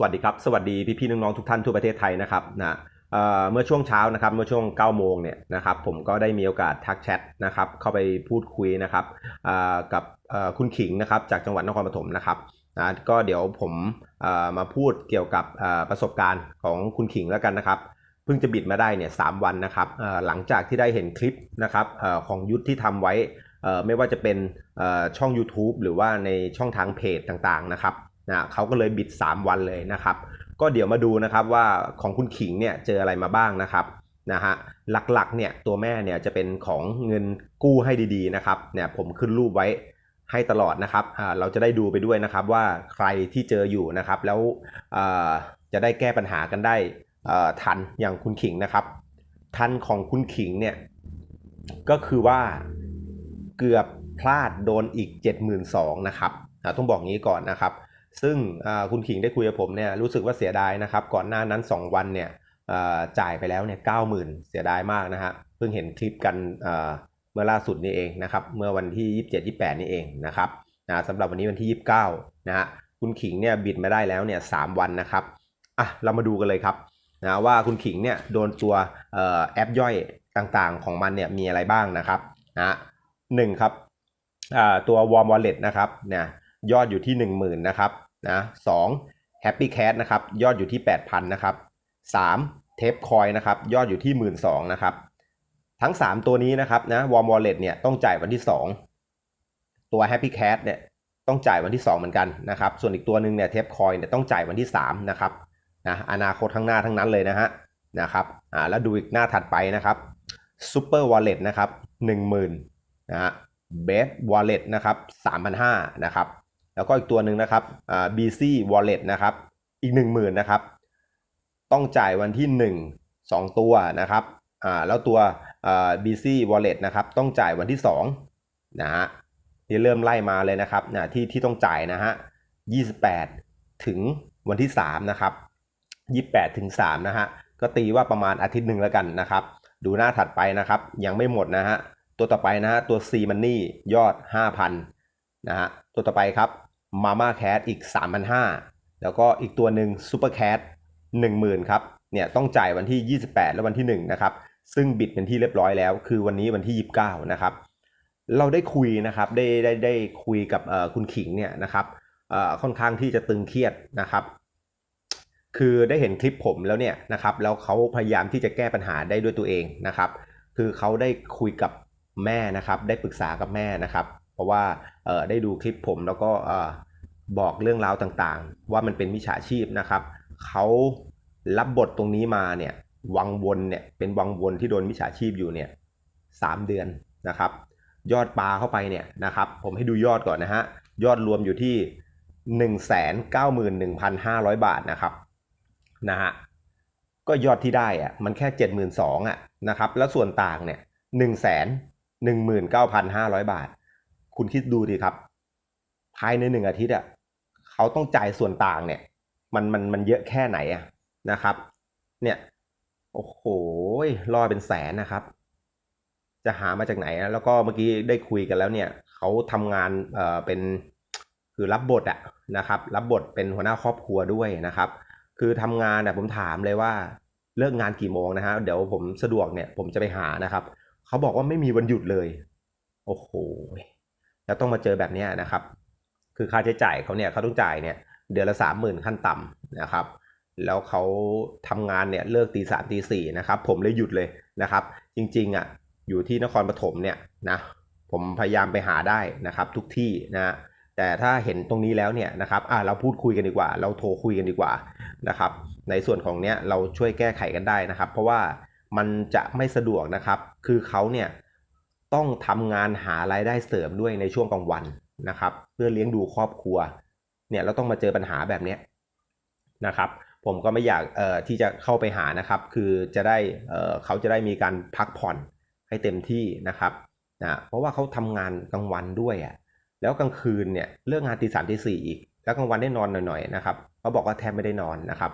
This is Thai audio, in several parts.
สวัสดีครับ สวัสดีพี่ๆน้องๆทุกท่านทั่วประเทศไทยนะครับนะเเมื่อช่วงเช้านะครับเมื่อช่วง9โมงเนี่ยนะครับผมก็ได้มีโอกาสทักแชทนะครับเข้าไปพูดคุยนะครับกับคุณขิงนะครับจากจังหวัดนครปฐมนะครับนะก็เดี๋ยวผมมาพูดเกี่ยวกับประสบการณ์ของคุณขิงแล้วกันนะครับเพิ่งจะบิดมาได้เนี่ยสามวันนะครับหลังจากที่ได้เห็นคลิปนะครับอของยุทธที่ทำไว้ไม่ว่าจะเป็นช่อง YouTube หรือว่าในช่องทางเพจต่างๆนะครับ นะเขาก็เลยบิด 3 วันเลยนะครับ ก็เดี๋ยวมาดูนะครับว่าของคุณขิงเนี่ยเจออะไรมาบ้างนะครับนะฮะหลักๆเนี่ยตัวแม่เนี่ยจะเป็นของเงินกู้ให้ดีๆนะครับเนี่ยผมขึ้นรูปไว้ให้ตลอดนะครับเราจะได้ดูไปด้วยนะครับว่าใครที่เจออยู่นะครับแล้วจะได้แก้ปัญหากันได้ทันอย่างคุณขิงนะครับ ทันของคุณขิงเนี่ยก็คือว่าเกือบพลาดโดนอีก 72,000นะครับต้องบอกงี้ก่อนนะครับ ซึ่งคุณขิงได้คุยกับผมเนี่ยรู้สึกว่าเสียดายนะครับ ก่อนหน้านั้น 2 วันเนี่ยจ่ายไปแล้วเนี่ย90,000เสียดายมากนะฮะเพิ่งเห็นคลิปกันเมื่อล่าสุดนี้เองนะครับเมื่อวันที่ 27 28 นี่เองนะครับนะสำหรับวันนี้วันที่ 29นะฮะคุณขิงเนี่ยบิดมาได้แล้วเนี่ย3วันนะครับอะเรามาดูกันเลยครับนะว่าคุณขิงเนี่ยโดนตัวออแอปย่อยต่างๆของมันเนี่ยมีอะไรบ้างนะครับนะหนึ่งครับตัว Warm Wallet นะครับเนี่ยยอดอยู่ที่ 10,000นะครับ นะสอง Happy Cat นะครับยอดอยู่ที่ 8,000นะครับสาม Tape Coin นะครับยอดอยู่ที่ 12,000นะครับทั้ง 3 ตัวนี้นะครับนะ Warm Wallet เนี่ยต้องจ่ายวันที่ 2 ตัว Happy Cat เนี่ยต้องจ่ายวันที่ 2 เหมือนกันนะครับส่วนอีกตัวหนึ่งเนี่ย Tape Coin เนี่ยต้องจ่ายวันที่3นะครับนะอนาคตข้างหน้าทั้งนั้นเลยนะฮะนะครับอ่าแล้วดูอีกหน้าถัดไปนะครับ Super Wallet นะครับ10,000นะฮะ Best Wallet นะครับ3,500นะครับ แล้วก็อีกตัวหนึ่งนะครับอ่า BC Wallet นะครับ อีก 10,000นะครับ ต้องจ่ายวันที่ 1 2 ตัวนะครับอ่าแล้วตัวอ่า BC Wallet นะครับ ต้องจ่ายวันที่2นะฮะที่เริ่มไล่มาเลยนะครับนะที่ที่ต้องจ่ายนะฮะ28 ถึงวันที่3นะครับ28ถึง3นะฮะก็ตีว่าประมาณอาทิตย์หนึ่งแล้วกันนะครับ ดูหน้าถัดไปนะครับ ยังไม่หมดนะฮะตัวต่อไปนะฮะตัว C Money ยอด 5,000นะฮะตัวต่อไปครับ Mama Cat อีก 3,500 แล้วก็อีกตัวหนึ่ง Super Cat 10,000 ครับ เนี่ยต้องจ่ายวันที่ 28 และวันที่ 1 นะครับ ซึ่งบิดเป็นที่เรียบร้อยแล้ว คือวันนี้วันที่ 29 นะครับ เราได้คุยนะครับได้ได้ได้คุยกับคุณขิงเนี่ยนะครับค่อนข้างที่จะตึงเครียดนะครับ คือได้เห็นคลิปผมแล้วเนี่ยนะครับ แล้วเขาพยายามที่จะแก้ปัญหาได้ด้วยตัวเองนะครับ คือเขาได้คุยกับแม่นะครับ ได้ปรึกษากับแม่นะครับ เพราะว่าได้ดูคลิปผมแล้วก็บอกเรื่องราวต่างๆ ว่ามันเป็นมิจฉาชีพนะครับเขารับบทตรงนี้มาเนี่ยวังวนเนี่ยเป็นวังวนที่โดนมิจฉาชีพอยู่เนี่ยสามเดือนนะครับ ยอดปลาเข้าไปเนี่ยนะครับผมให้ดูยอดก่อนนะฮะยอดรวมอยู่ที่191,500 บาทนะครับนะฮะก็ยอดที่ได้อะมันแค่เจ็ดหมื่นสองอะนะครับแล้วส่วนต่างเนี่ยหนึ่งแสนหนึ่งหมื่นเก้าพันห้าร้อยบาท คุณคิดดูดีครับ ภายในหนึ่งอาทิตย์อะเขาต้องจ่ายส่วนต่างเนี่ย มันมันมันเยอะแค่ไหนอะนะครับ เนี่ยโอ้โหรอเป็นแสนนะครับ จะหามาจากไหนอะแล้วก็เมื่อกี้ได้คุยกันแล้วเนี่ยเขาทำงานเอ่อเป็นคือรับบทอะนะครับ รับบทเป็นหัวหน้าครอบครัวด้วยนะครับ คือทำงานเนี่ยผมถามเลยว่าเลิกงานกี่โมงนะฮะเดี๋ยวผมสะดวกเนี่ยผมจะไปหานะครับเขาบอกว่าไม่มีวันหยุดเลย โอ้โห แล้วต้องมาเจอแบบนี้นะครับ คือค่าใช้จ่ายเขาเนี่ยเขาต้องจ่ายเนี่ยเดือนละสามหมื่นขั้นต่ำนะครับ แล้วเขาทำงานเนี่ยเลิกตีสามตีสี่นะครับผมเลยหยุดเลยนะครับ จริงๆอะอยู่ที่นครปฐมเนี่ยนะผมพยายามไปหาได้นะครับ ทุกที่นะแต่ถ้าเห็นตรงนี้แล้วเนี่ยนะครับอะเราพูดคุยกันดีกว่า เราโทรคุยกันดีกว่านะครับ ในส่วนของเนี้ยเราช่วยแก้ไขกันได้นะครับ เพราะว่ามันจะไม่สะดวกนะครับ คือเขาเนี่ย ต้องทำงานหารายได้เสริมด้วยในช่วงกลางวันนะครับ เพื่อเลี้ยงดูครอบครัวเนี่ยเราต้องมาเจอปัญหาแบบนี้นะครับ ผมก็ไม่อยากเอ่อที่จะเข้าไปหานะครับ คือจะได้เอ่อเขาจะได้มีการพักผ่อนให้เต็มที่นะครับนะเพราะว่าเขาทำงานกลางวันด้วยอะแล้วกลางคืนเนี่ยเลิกงานตีสามตีสี่อีก แล้วกลางวันได้นอนหน่อยๆนะครับเขาบอกว่าแทบไม่ได้นอนนะครับ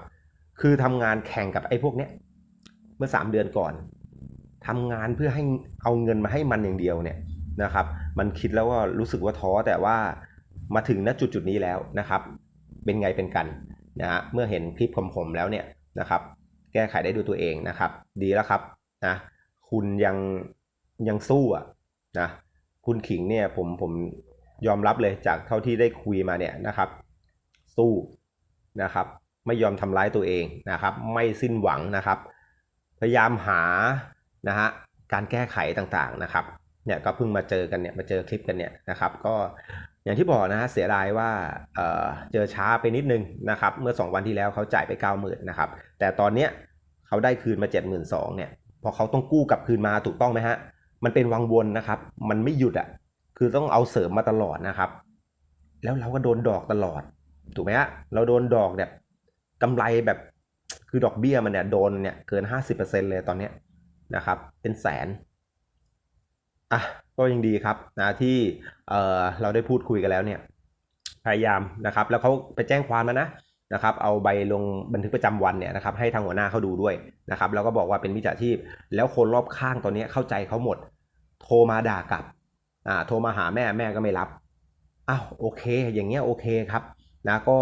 คือทำงานแข่งกับไอ้พวกเนี้ยเมื่อสามเดือนก่อน ทำงานเพื่อให้เอาเงินมาให้มันอย่างเดียวเนี่ยนะครับ มันคิดแล้วว่ารู้สึกว่าท้อแต่ว่ามาถึงณจุดจุดนี้แล้วนะครับ เป็นไงเป็นกันนะฮะเมื่อเห็นคลิปของผมแล้วเนี่ยนะครับ แก้ไขได้ด้วยตัวเองนะครับ ดีแล้วครับนะคุณยังยังสู้อะนะคุณขิงเนี่ยผมผมยอมรับเลยจากเท่าที่ได้คุยมาเนี่ยนะครับ สู้นะครับ ไม่ยอมทำร้ายตัวเองนะครับ ไม่สิ้นหวังนะครับ พยายามหา นะฮะการแก้ไขต่างๆนะครับเนี่ยก็เพิ่งมาเจอกันเนี่ยมาเจอคลิปกันเนี่ยนะครับ ก็อย่างที่บอกนะฮะเสียดายว่าเเจอช้าไปนิดนึงนะครับ เมื่อ 2 วันที่แล้วเขาจ่ายไป 9 0,000นะครับแต่ตอนเนี้ยเขาได้คืนมา 72,000เนี่ยพอเขาต้องกู้กลับคืนมาถูกต้องไหมฮะมันเป็นวังวนนะครับ มันไม่หยุดอะคือต้องเอาเสริมมาตลอดนะครับ แล้วเราก็โดนดอกตลอด ถูกไหมฮะเราโดนดอกเนี่ยกำไรแบบคือดอกเบี้ยมันเนี่ยโดนเนี่ยเกิน 50%เลยตอนเนี้ย นะครับ เป็นแสนอะก็ยังดีครับนะที่เออเราได้พูดคุยกันแล้วเนี่ยพยายามนะครับ แล้วเขาไปแจ้งความแล้วนะนะครับ เอาใบลงบันทึกประจำวันเนี่ยนะครับ ให้ทางหัวหน้าเขาดูด้วยนะครับ แล้วก็บอกว่าเป็นมิจฉาชีพ แล้วคนรอบข้างตอนนี้เข้าใจเขาหมด โทรมาด่ากลับอ่าโทรมาหาแม่แม่ก็ไม่รับอ้าวโอเค อย่างเงี้ยโอเคครับนะก็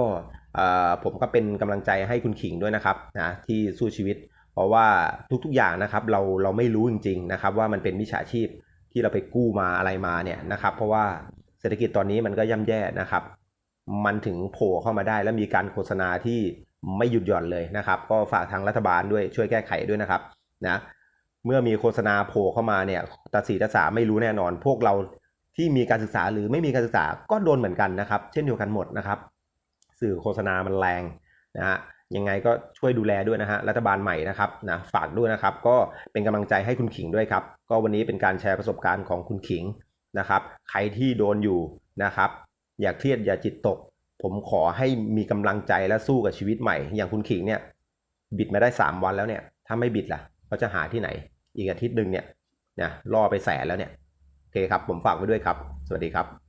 เอ่อผมก็เป็นกำลังใจให้คุณขิงด้วยนะครับนะที่สู้ชีวิต เพราะว่าทุกๆอย่างนะครับเราเราไม่รู้จริงๆนะครับว่ามันเป็นมิจฉาชีพที่เราไปกู้มาอะไรมาเนี่ยนะครับเพราะว่าเศรษฐกิจตอนนี้มันก็ย่ำแย่นะครับ มันถึงโผล่เข้ามาได้และมีการโฆษณาที่ไม่หยุดหย่อนเลยนะครับ ก็ฝากทางรัฐบาลด้วยช่วยแก้ไขด้วยนะครับนะเมื่อมีโฆษณาโผล่เข้ามาเนี่ยตาสีตาสาไม่รู้แน่นอน พวกเราที่มีการศึกษาหรือไม่มีการศึกษาก็โดนเหมือนกันนะครับ เช่นเดียวกันหมดนะครับ สื่อโฆษณามันแรงนะฮะ ยังไงก็ช่วยดูแลด้วยนะฮะรัฐบาลใหม่นะครับนะฝากด้วยนะครับ ก็เป็นกำลังใจให้คุณขิงด้วยครับ ก็วันนี้เป็นการแชร์ประสบการณ์ของคุณขิงนะครับ ใครที่โดนอยู่นะครับ อย่าเครียดอย่าจิตตก ผมขอให้มีกำลังใจและสู้กับชีวิตใหม่ อย่างคุณขิงเนี่ย บิดมาได้ 3 วันแล้วเนี่ย ถ้าไม่บิดล่ะเขาจะหาที่ไหน อีกอาทิตย์หนึ่งเนี่ยนะล่อไปแสนแล้วเนี่ยโอเคครับ ผมฝากไว้ด้วยครับ สวัสดีครับ